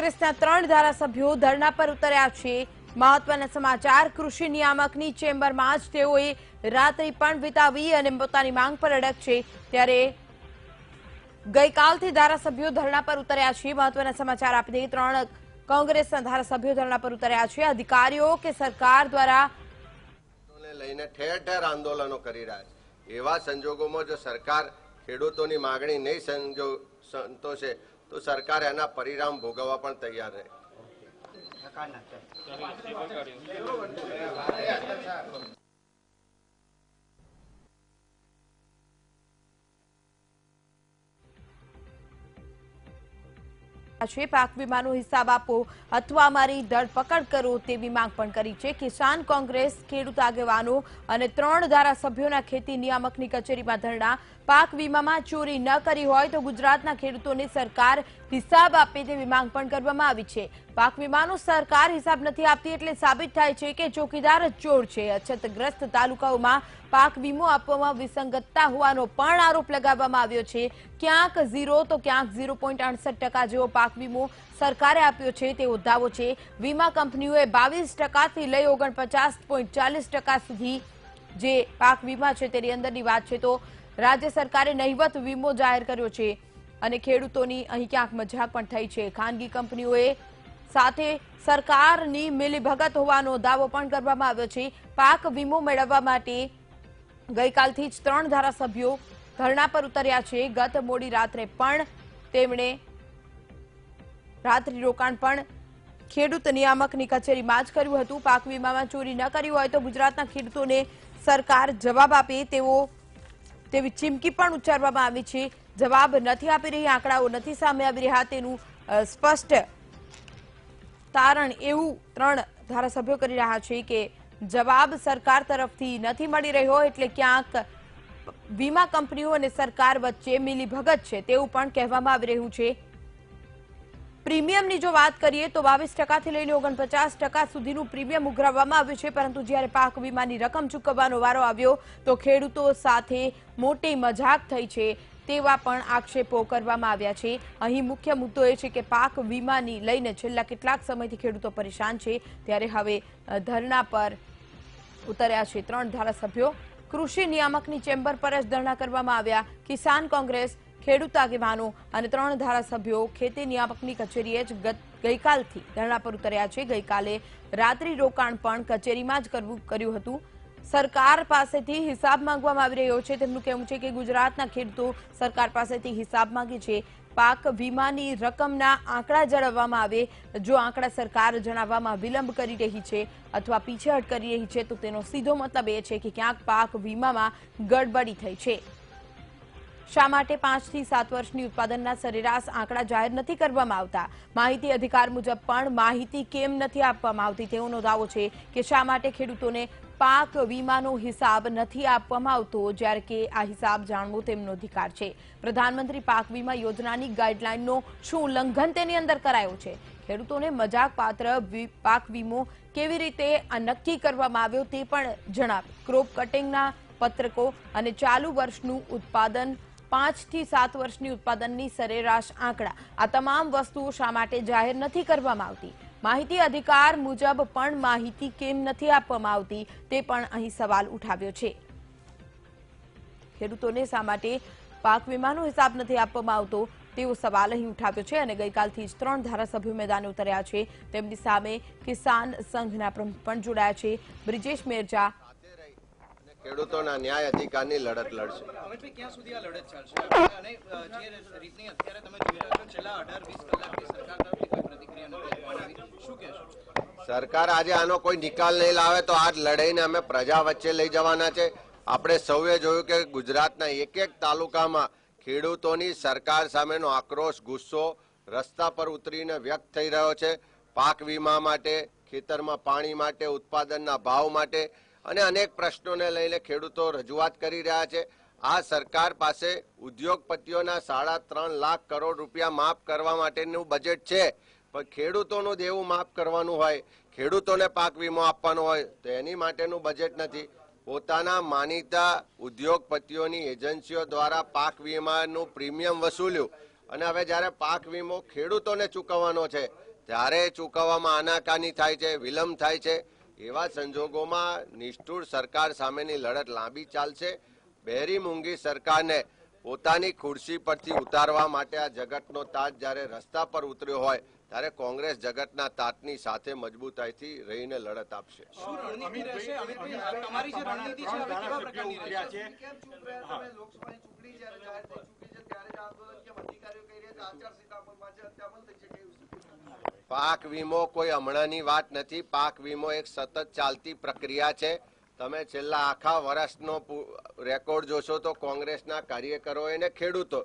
કોંગ્રેસના ત્રણ ધારાસભ્યો ધરણા પર ઉતર્યા છે. મહત્વના સમાચાર, કૃષિ નિયામકની ચેમ્બરમાં જ તેઓએ રાત્રિ પણ વિતાવી અને પોતાની માંગ પર અડગ છે. ત્યારે ગઈકાલથી ધારાસભ્યો ધરણા પર ઉતર્યા છે. મહત્વના સમાચાર આપી ત્રણ કોંગ્રેસના ધારાસભ્યો ધરણા પર ઉતર્યા છે. અધિકારીઓ કે સરકાર દ્વારા લઈને ઠેર ઠેર આંદોલનો કરી રહ્યા છે. એવા સંજોગોમાં જો સરકાર ખેડૂતોની માગણી નહીં સંતોષે તો સરકાર એના પરિણામ ભોગવવા પણ તૈયાર રહે. છે, પાક વીમાનો હિસાબ આપો અથવા અમારી ધરપકડ કરો તેવી માંગ પણ કરી છે. કિસાન કોંગ્રેસ ખેડૂત આગેવાનો અને ત્રણ ધારાસભ્યોના ખેતી નિયામકની કચેરીમાં ધરણા. પાક વીમામાં ચોરી ન કરી હોય તો ગુજરાતના ખેડૂતોને સરકાર હિસાબ આપે તેવી માંગ પણ કરવામાં આવી છે. પાક વીમાનો સરકાર હિસાબ નથી આપતી એટલે સાબિત થાય છે કે ચોકીદાર જ ચોર છે. અછતગ્રસ્ત તાલુકાઓમાં પાક વીમો આપવામાં વિસંગતતા હોવાનો પણ આરોપ લગાવવામાં આવ્યો છે. ક્યાંક ઝીરો તો ક્યાંક ઝીરો પોઈન્ટ જેવો પાક વીમો સરકારે આપ્યો છે તેવો દાવો છે. વીમા કંપનીઓએ બાવીસ ટકાથી લઈ ઓગણપચાસ સુધી જે પાક વીમા છે તેની અંદરની વાત છે તો રાજ્ય સરકારે નહીવત વીમો જાહેર કર્યો છે. અને ખેડૂતોની અહીં ક્યાંક મજાક પણ થઈ છે. ખાનગી કંપનીઓએ સાથે સરકારની મિલીભગત હોવાનો દાવો પણ કરવામાં આવ્યો છે. પાક વીમો મેળવવા માટે ગઈકાલથી જ ત્રણ ધારાસભ્યો ધરણા પર ઉતર્યા છે. ગત મોડી રાત્રે પણ તેમણે રાત્રિ રોકાણ પણ ખેડૂત નિયામકની કચેરીમાં જ કર્યું હતું. પાક વીમામાં ચોરી ન કરી હોય તો ગુજરાતના ખેડૂતોને સરકાર જવાબ આપે તેવો તેવી ચીમકી પણ ઉચ્ચારવામાં આવી છે. જવાબ નથી આપી રહી, આંકડાઓ નથી સામે આવી રહ્યા તેનું સ્પષ્ટ તારણ એવું ત્રણ ધારાસભ્યો કરી રહ્યા છે કે જવાબ સરકાર તરફથી નથી મળી રહ્યો એટલે ક્યાંક વીમા કંપનીઓ અને સરકાર વચ્ચે મિલીભગત છે તેવું પણ કહેવામાં આવી રહ્યું છે. પ્રીમિયમની જો વાત કરીએ તો બાવીસ ટકાથી લઈને ઓગણપચાસ ટકા સુધીનું પ્રીમિયમ ઉઘરાવવામાં આવ્યું છે, પરંતુ જ્યારે પાક વીમાની રકમ ચૂકવવાનો વારો આવ્યો, તો ખેડૂતો સાથે મોટી મજાક થઈ છે. તેવા પણ આક્ષેપો કરવામાં આવ્યા છે. અહીં મુખ્ય મુદ્દો એ છે કે પાક વીમાની લઈને છેલ્લા કેટલાક સમયથી ખેડૂતો પરેશાન છે. ત્યારે હવે ધરણા પર ઉતર્યા છે ત્રણ ધારાસભ્યો. કૃષિ નિયામકની ચેમ્બર પર જ ધરણા કરવામાં આવ્યા. કિસાન કોંગ્રેસ, ખેડૂત આગેવાનો અને ત્રણ ધારાસભ્યો ખેતી નિયામકની કચેરીએ જ ગઈકાલથી ધરણા પર ઉતર્યા છે. ગઈકાલે રાત્રિ રોકાણ પણ કચેરીમાં જ કરવું, કર્યું હતું. સરકાર પાસેથી હિસાબ માંગવામાં આવી રહ્યો છે. તેમનું કહેવું છે કે ગુજરાતના ખેડૂતો સરકાર પાસેથી હિસાબ માંગે છે. પાક વીમાની રકમના આંકડા જણાવવામાં આવે. જો આંકડા સરકાર જણાવવામાં વિલંબ કરી રહી છે અથવા પીછેહટ કરી રહી છે, તો તેનો સીધો મતલબ એ છે કે ક્યાંક પાક વીમામાં ગડબડી થઈ છે. શા માટે પાંચથી સાત વર્ષની ઉત્પાદનના સરેરાશ આંકડા જાહેર નથી કરવામાં આવતા? માહિતી અધિકાર મુજબ પણ માહિતી કેમ નથી આપવામાં આવતી? તેઓનો દાવો છે કે શા માટે ખેડૂતોને પાક વીમાનો હિસાબ નથી આપવામાં આવતો? જ્યારે કે આ હિસાબ જાણવો તેમનો અધિકાર છે. પ્રધાનમંત્રી પાક વીમા યોજનાની ગાઈડલાઈનનો શું ઉલ્લંઘન તેની અંદર કરાયો છે? ખેડૂતોને મજાક પાત્ર પાક વીમો કેવી રીતે આ નક્કી કરવામાં આવ્યો તે પણ જણાવે. ક્રોપ કટિંગના પત્રકો અને ચાલુ વર્ષનું ઉત્પાદન પાંચથી સાત વર્ષની ઉત્પાદનની સરેરાશ આંકડા. આ તમામ વસ્તુઓ શા માટે જાહેર નથી કરવામાં આવતી? માહિતી અધિકાર મુજબ પણ માહિતી કેમ નથી આપવામાં આવતી તે પણ અહીં સવાલ ઉઠાવ્યો છે. ખેડૂતોને શા માટે પાક વીમાનો હિસાબ નથી આપવામાં આવતો તેવો સવાલ અહીં ઉઠાવ્યો છે અને ગઈકાલથી જ ત્રણ ધારાસભ્યો મેદાને ઉતર્યા છે. તેમની સામે કિસાન સંઘના પ્રમુખ પણ જોડાયા છે. બ્રિજેશ મેરજા ખેડૂતોના ન્યાય અધિકારની લડત લડશે. અમિતભાઈ ક્યાં સુધી આ લડત ચાલશે? અને જે રીતની અત્યારે તમે જોઈ રહ્યા છો છેલ્લા અઢાર વીસ કલાકથી સરકાર તરફથી કોઈ પ્રતિક્રિયા નથી શું કહેશો? સરકાર આજે આનો કોઈ નિકાલ નહીં લાવે તો આજ લડાઈને અમે પ્રજા વચ્ચે લઈ જવાના છે. આપણે સૌએ જોયું કે ગુજરાતના એક એક તાલુકામાં ખેડૂતોની સરકાર સામેનો આક્રોશ ગુસ્સો રસ્તા પર ઉતરીને વ્યક્ત થઈ રહ્યો છે. પાક વીમા માટે ખેતરમાં પાણી માટે ઉત્પાદનના ભાવ માટે અને અનેક પ્રશ્નોને લઈને ખેડૂતો રજૂઆત કરી રહ્યા છે. આ સરકાર પાસે ઉદ્યોગપતિઓના સાડા ત્રણ લાખ કરોડ રૂપિયા માફ કરવા માટેનું બજેટ છે. પણ ખેડૂતોનું દેવું માફ કરવાનું હોય, ખેડૂતોને પાક વીમો આપવાનો હોય, તો એની માટેનું બજેટ નથી. પોતાના માનીતા ઉદ્યોગપતિઓની એજન્સીઓ દ્વારા પાક વીમાનું પ્રીમિયમ વસૂલ્યું. અને હવે જ્યારે પાક વીમો ખેડૂતોને ચૂકવવાનો છે, ત્યારે ચૂકવવામાં આનાકાની થાય છે, વિલંબ થાય છે. એવા સંજોગોમાં નિષ્ઠુર સરકાર સામેની લડત લાંબી ચાલશે. બહેરી મૂંગી સરકારને પોતાની ખુરશી પરથી ઉતારવા માટે આ જગતનો તાજ જ્યારે રસ્તા પર ઉતર્યો હોય ત્યારે કોંગ્રેસ જગતના તાતની સાથે મજબૂતાઈથી રહીને લડત આપશે. તમારી જે રણનીતિ છે પાક વીમો કોઈ હમણાંની વાત નથી. પાક વીમો એક સતત ચાલતી પ્રક્રિયા છે. તમે છેલ્લા આખા વર્ષનો રેકોર્ડ જોશો તો કોંગ્રેસના કાર્યકરો અને ખેડૂતો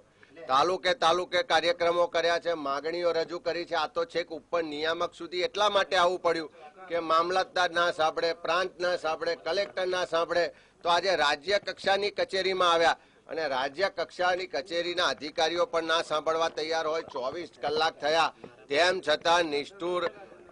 તાલુકે તાલુકે કાર્યક્રમો કર્યા છે. માગણીઓ રજૂ કરી છે. આ તો છેક ઉપર નિયામક સુધી એટલા માટે આવવું પડ્યું કે મામલતદાર ના સાંભળે, પ્રાંત ના સાંભળે, કલેક્ટર ના સાંભળે. તો આજે રાજ્ય કક્ષાની કચેરીમાં આવ્યા. અને રાજ્ય કક્ષાની કચેરીના અધિકારીઓ પણ ના સાંભળવા તૈયાર હોય. ચોવીસ કલાક થયા. તેમ છતાં નિષ્ઠુર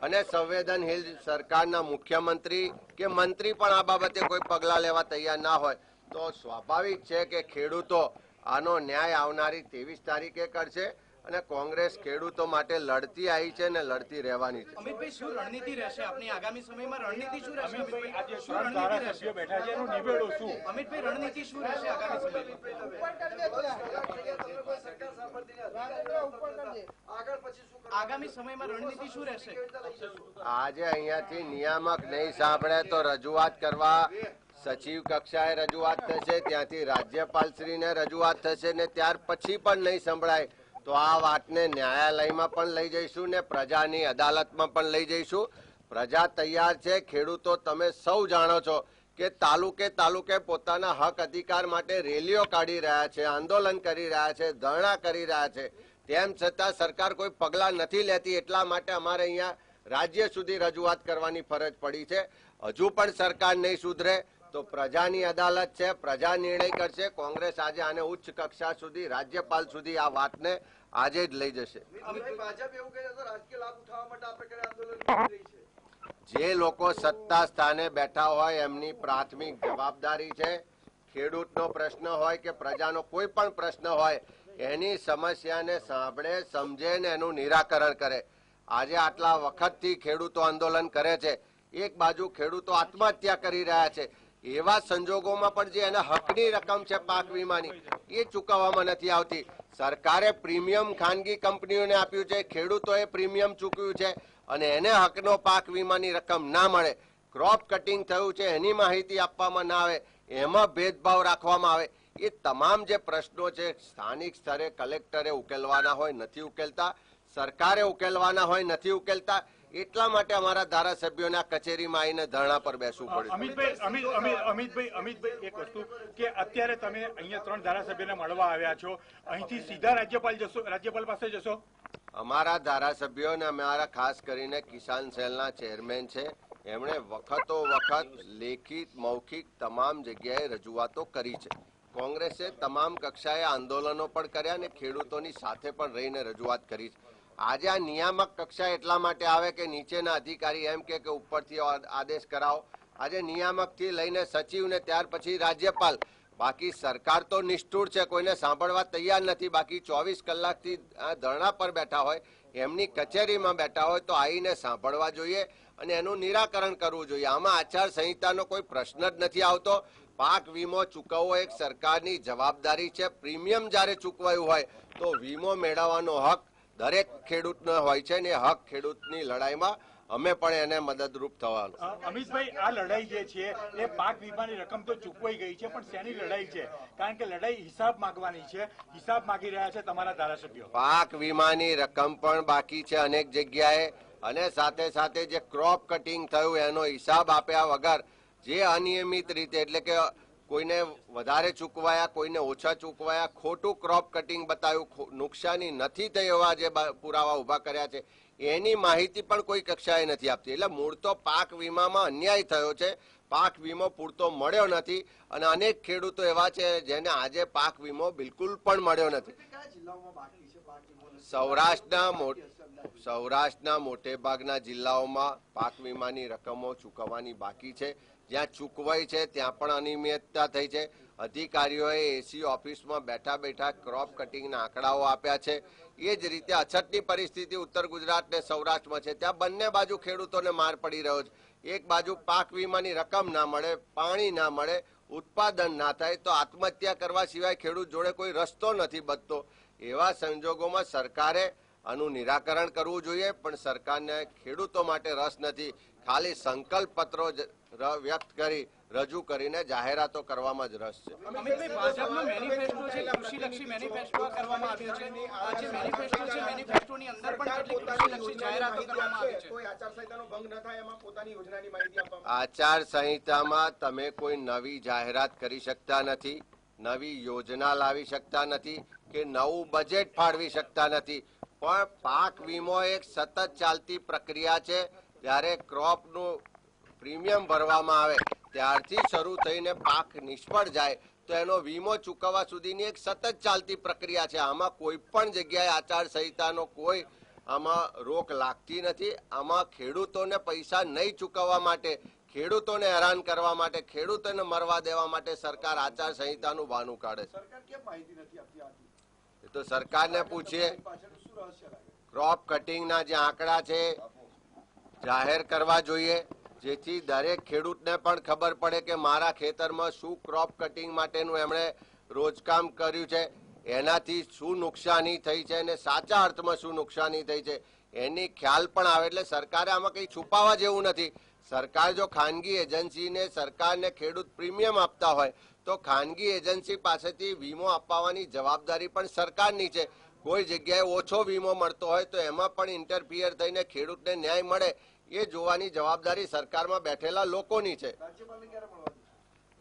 અને સંવેદનશીલ સરકારના મુખ્યમંત્રી કે મંત્રી પણ આ બાબતે કોઈ પગલાં લેવા તૈયાર ના હોય. તો સ્વાભાવિક છે કે ખેડૂતો આનો ન્યાય આવનારી ત્રેવીસ તારીખે કરશે. અને કોંગ્રેસ ખેડૂતો માટે લડતી આવી છે ને લડતી રહેવાની છે. અમિતભાઈ શું રણનીતિ રહેશે આપની આગામી સમયમાં? રણનીતિ શું રહેશે અમિતભાઈ આજે શું રણનીતિ રહેશે? બેઠા છે એનું નિવેડો શું? અમિતભાઈ રણનીતિ શું રહેશે આગામી સમયમાં? આગળ પછી શું કરવાનું? આગામી સમયમાં રણનીતિ શું રહેશે? આજે અહીંયાથી નિયામક નહીં સાંભળે તો રજૂઆત કરવા સચિવ કક્ષાએ રજૂઆત થશે ત્યાંથી રાજ્યપાલશ્રીને રજૂઆત થશે ને ત્યાર પછી પણ નહીં સંભળાય. તો આ વાતને ન્યાયાલયમાં પણ લઈ જઈશું ને પ્રજાની અદાલતમાં પણ લઈ જઈશું. પ્રજા તૈયાર છે, ખેડૂતો તમે સૌ જાણો છો કે તાલુકે તાલુકે પોતાના હક અધિકાર માટે રેલીઓ કાઢી રહ્યા છે, આંદોલન કરી રહ્યા છે, ધરણા કરી રહ્યા છે. તેમ છતાં સરકાર કોઈ પગલાં નથી લેતી, એટલા માટે અમારે અહીંયા રાજ્ય સુધી રજૂઆત કરવાની ફરજ પડી છે. હજુ પણ સરકાર નહીં સુધરે. તો પ્રજાની અદાલત છે પ્રજા નિર્ણય કરશે કોંગ્રેસ આજે આને ઉચ્ચ કક્ષા સુધી રાજ્યપાલ સુધી આ વાતને આજે જ લઈ જશે. અમિતભાઈ, ભાજપ એવું કહે છે તો રાજકીય લાભ ઉઠાવવા માટે આ પ્રકારે આંદોલન કરી રહી છે. જે લોકો સત્તા સ્થાને બેઠા હોય એમની પ્રાથમિક જવાબદારી છે. ખેડૂતનો પ્રશ્ન હોય કે પ્રજાનો કોઈ પણ પ્રશ્ન હોય એની સમસ્યાને સાંભળે સમજે ને એનું નિરાકરણ કરે. આજે આટલા વખતથી ખેડૂતો આંદોલન કરે છે. એક બાજુ ખેડૂતો આત્મહત્યા કરી રહ્યા છે. એવા સંજોગોમાં પણ જે એના હકની રકમ છે પાક વીમાની, એ ચૂકવવામાં નથી આવતી. સરકારે પ્રીમિયમ ખાનગી કંપનીઓને આપ્યું છે, ખેડૂતોએ પ્રીમિયમ ચૂક્યું છે, અને એને હકનો પાક વીમાની રકમ ના મળે. ક્રોપ કટિંગ થયું છે, એની માહિતી આપવામાં ના આવે, એમાં ભેદભાવ રાખવામાં આવે. એ તમામ જે પ્રશ્નો છે, સ્થાનિક સ્તરે કલેક્ટરે ઉકેલવાના હોય, નથી ઉકેલતા. સરકારે ઉકેલવાના હોય, નથી ઉકેલતા. એટલા માટે અમારા ધારાસભ્યોને આ કચેરીમાં આવીને ધરણા પર બેસવું પડ્યું અમિતભાઈ અમિત અમિત અમિતભાઈ અમિતભાઈ એક વસ્તુ કે અત્યારે તમે અહીંયા ત્રણ ધારાસભ્યને મળવા આવ્યા છો અહીંથી સીધા રાજ્યપાલ જશો રાજ્યપાલ પાસે જશો? અમારા ધારાસભ્યો અને અમારા ખાસ કરીને કિસાન સેલના ચેરમેન છે. એમણે વખતો વખત લેખિત મૌખિક તમામ જગ્યાએ રજૂઆતો કરી છે. કોંગ્રેસે તમામ કક્ષાએ આંદોલનો પણ કર્યા અને ખેડૂતોની સાથે પણ રહીને રજૂઆત કરી છે. આજે આ નિયામક કક્ષા એટલા માટે આવે કે નીચેના અધિકારી એમ કે ઉપરથી આદેશ કરાવો. આજે નિયામકથી લઈને સચિવને ત્યાર પછી રાજ્યપાલ. બાકી સરકાર તો નિષ્ઠુર છે, કોઈને સાંભળવા તૈયાર નથી. બાકી ચોવીસ કલાકથી ધરણા પર બેઠા હોય, એમની કચેરીમાં બેઠા હોય તો આવીને સાંભળવા જોઈએ અને એનું નિરાકરણ કરવું જોઈએ. આમાં આચાર સંહિતાનો કોઈ પ્રશ્ન જ નથી આવતો. પાક વીમો ચૂકવવો એક સરકારની જવાબદારી છે. પ્રીમિયમ જ્યારે ચૂકવાયું હોય તો વીમો મેળવવાનો હક દરેક ખેડૂતનો હોય છે ને હક ખેડૂતની લડાઈમાં અમે પણ એને મદદરૂપ થવાનું અમિતભાઈ આ લડાઈ જે છે એ પાક વીમાની રકમ તો ચૂકવાઈ ગઈ છે પણ શેની લડાઈ છે? કારણ કે લડાઈ હિસાબ માંગવાની છે હિસાબ માંગી રહ્યા છે તમારા ધારાસભ્યો. પાક વીમાની રકમ પણ બાકી છે અનેક જગ્યાએ અને સાથે સાથે જે ક્રોપ કટિંગ થયું એનો હિસાબ આપ્યા વગર જે અનિયમિત રીતે એટલે કે કોઈને વધારે ચૂકવાયા, કોઈને ઓછા ચૂકવાયા. ખોટું ક્રોપ કટિંગ બતાવ્યું નુકસાની નથી થઈ એવા જે પુરાવા ઊભા કર્યા છે. એની માહિતી પણ કોઈ કક્ષાએ નથી આપતી. એટલે મૂળ તો પાક વીમામાં અન્યાય થયો છે. પાક વીમો પૂરતો મળ્યો નથી. અને અનેક ખેડૂતો એવા છે જેને આજે પાક વીમો બિલકુલ પણ મળ્યો નથી. સૌરાષ્ટ્રના સૌરાષ્ટ્રના મોટે ભાગના જિલ્લાઓમાં પાક વીમાની રકમો ચૂકવવાની બાકી છે. જ્યાં ચૂકવાઈ છે, ત્યાં પણ અનિયમિતતા થઈ છે. અધિકારીઓએ એસી ઓફિસમાં બેઠા બેઠા ક્રોપ કટિંગના આંકડાઓ આપ્યા છે. એ જ રીતે અછતની પરિસ્થિતિ ઉત્તર ગુજરાત ને સૌરાષ્ટ્રમાં છે. ત્યાં બંને બાજુ ખેડૂતોને માર પડી રહ્યો છે. એક બાજુ પાક વીમાની રકમ ના મળે, પાણી ના મળે, ઉત્પાદન ના થાય, તો આત્મહત્યા કરવા સિવાય ખેડૂત જોડે કોઈ રસ્તો નથી બચતો. એવા સંજોગોમાં સરકારે આનું નિરાકરણ કરવું જોઈએ, પણ સરકારને ખેડૂતો માટે રસ નથી. ખાલી સંકલ્પ પત્રો વ્યક્ત કરી રજૂ કરીને જાહેરાતો કરવામાં જ રસ છે. અમિતભાઈ ભાજપનો મેનિફેસ્ટો છે કૃષિલક્ષી મેનિફેસ્ટો કરવામાં આવ્યો છે. આ જે મેનિફેસ્ટો છે મેનિફેસ્ટોની અંદર પણ કેટલીક કૃષિલક્ષી જાહેરાતો કરવામાં આવી છે. કોઈ આચારસંહિતાનો ભંગ ન થાય એમાં પોતાની યોજનાની માહિતી આપવામાં આચાર સંહિતામાં તમે કોઈ નવી જાહેરાત કરી શકતા નથી નવી યોજના લાવી શકતા નથી કે નવું બજેટ ફાળવી શકતા નથી. પણ પાક વીમો એક સતત ચાલતી પ્રક્રિયા છે. જ્યારે ક્રોપનું પ્રીમિયમ ભરવામાં આવે ત્યારથી શરૂ થઈને પાક નિષ્ફળ જાય તો એનો વીમો ચૂકવવા સુધીની એક સતત ચાલતી પ્રક્રિયા છે. આમાં કોઈ પણ જગ્યાએ આચાર સંહિતાનો કોઈ આમાં રોક લાગતી નથી. આમાં ખેડૂતોને પૈસા નહીં ચૂકવવા માટે ખેડૂતોને હેરાન કરવા માટે ખેડૂતોને મરવા દેવા માટે સરકાર આચાર સંહિતાનું બહાનું કાઢે છે. એ તો સરકારને પૂછીએ. ક્રોપ કટિંગના જે આંકડા છે જાહેર કરવા જોઈએ. જેથી દરેક ખેડૂતને પણ ખબર પડે કે મારા ખેતરમાં શું ક્રોપ કટિંગ માટેનું એમણે રોજકામ કર્યું છે. એનાથી શું નુકસાની થઈ છે અને સાચા અર્થમાં શું નુકસાની થઈ છે એની ખ્યાલ પણ આવે એટલે સરકારે આમાં કંઈ છુપાવા જેવું નથી. સરકાર જો ખાનગી એજન્સીને સરકારને ખેડૂત પ્રીમિયમ આપતા હોય, તો ખાનગી એજન્સી પાસેથી વીમો અપાવવાની જવાબદારી પણ સરકારની છે. કોઈ જગ્યાએ ઓછો વીમો મળતો હોય તો એમાં પણ ઇન્ટરફિયર થઈને ખેડૂતને ન્યાય મળે. એ જોવાની જવાબદારી સરકારમાં બેઠેલા લોકોની છે.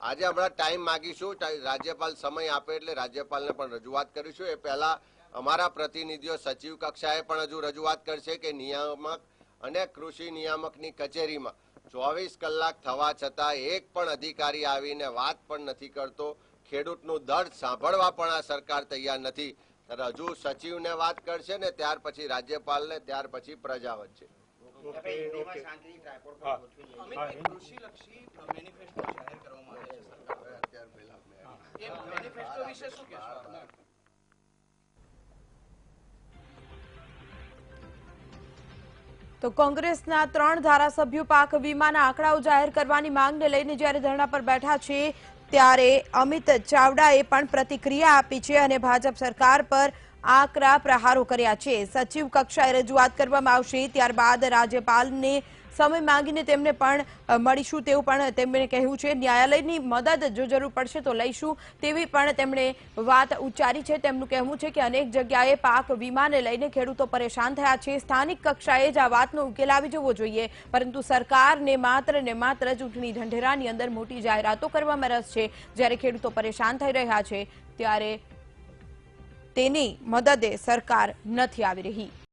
આજે હમણાં ટાઈમ માગીશું રાજ્યપાલ સમય આપે એટલે રાજ્યપાલને પણ રજૂઆત કરીશું. એ પહેલા અમારા પ્રતિનિધિઓ સચિવ કક્ષાએ પણ હજુ રજૂઆત કરશે કે નિયામક અને કૃષિ નિયામકની કચેરીમાં ચોવીસ કલાક થવા છતાં એક પણ અધિકારી આવીને વાત પણ નથી કરતો. ખેડૂતનું દર્દ સાંભળવા પણ આ સરકાર તૈયાર નથી. હજુ સચિવને વાત કરશે ને ત્યાર પછી રાજ્યપાલને ત્યાર પછી પ્રજા વચ્ચે હા. અમિતભાઈ કૃષિલક્ષી મેનિફેસ્ટો જાહેર કરવામાં આવ્યા છે સરકાર એ મેનિફેસ્ટો વિશે શું કહેશો આપ? તો કોંગ્રેસના ત્રણ ધારાસભ્યો પાક વીમાના આંકડાઓ જાહેર કરવાની માંગને લઈને જ્યારે ધરણા પર બેઠા છે ત્યારે અમિત ચાવડાએ પણ પ્રતિક્રિયા આપી છે અને ભાજપ સરકાર પર આકરા પ્રહારો કર્યા છે. સચિવ કક્ષાએ રજૂઆત કરવામાં આવશે. ત્યારબાદ રાજ્યપાલને સમય માંગીને તેમને પણ મળીશું તેવું પણ તેમણે કહ્યું છે. ન્યાયાલયની મદદ જો જરૂર પડશે તો લઈશું તેવી પણ તેમણે વાત ઉચ્ચારી છે. તેમનું કહેવું છે કે અનેક જગ્યાએ પાક વીમાને લઈને ખેડૂતો પરેશાન થયા છે. સ્થાનિક કક્ષાએ જ આ વાતનો ઉકેલ આવી જવો જોઈએ. પરંતુ સરકારને માત્ર ને માત્ર ચૂંટણી ઢંઢેરાની અંદર મોટી જાહેરાતો કરવામાં રસ છે. જ્યારે ખેડૂતો પરેશાન થઈ રહ્યા છે, ત્યારે તેની મદદે સરકાર નથી આવી રહી.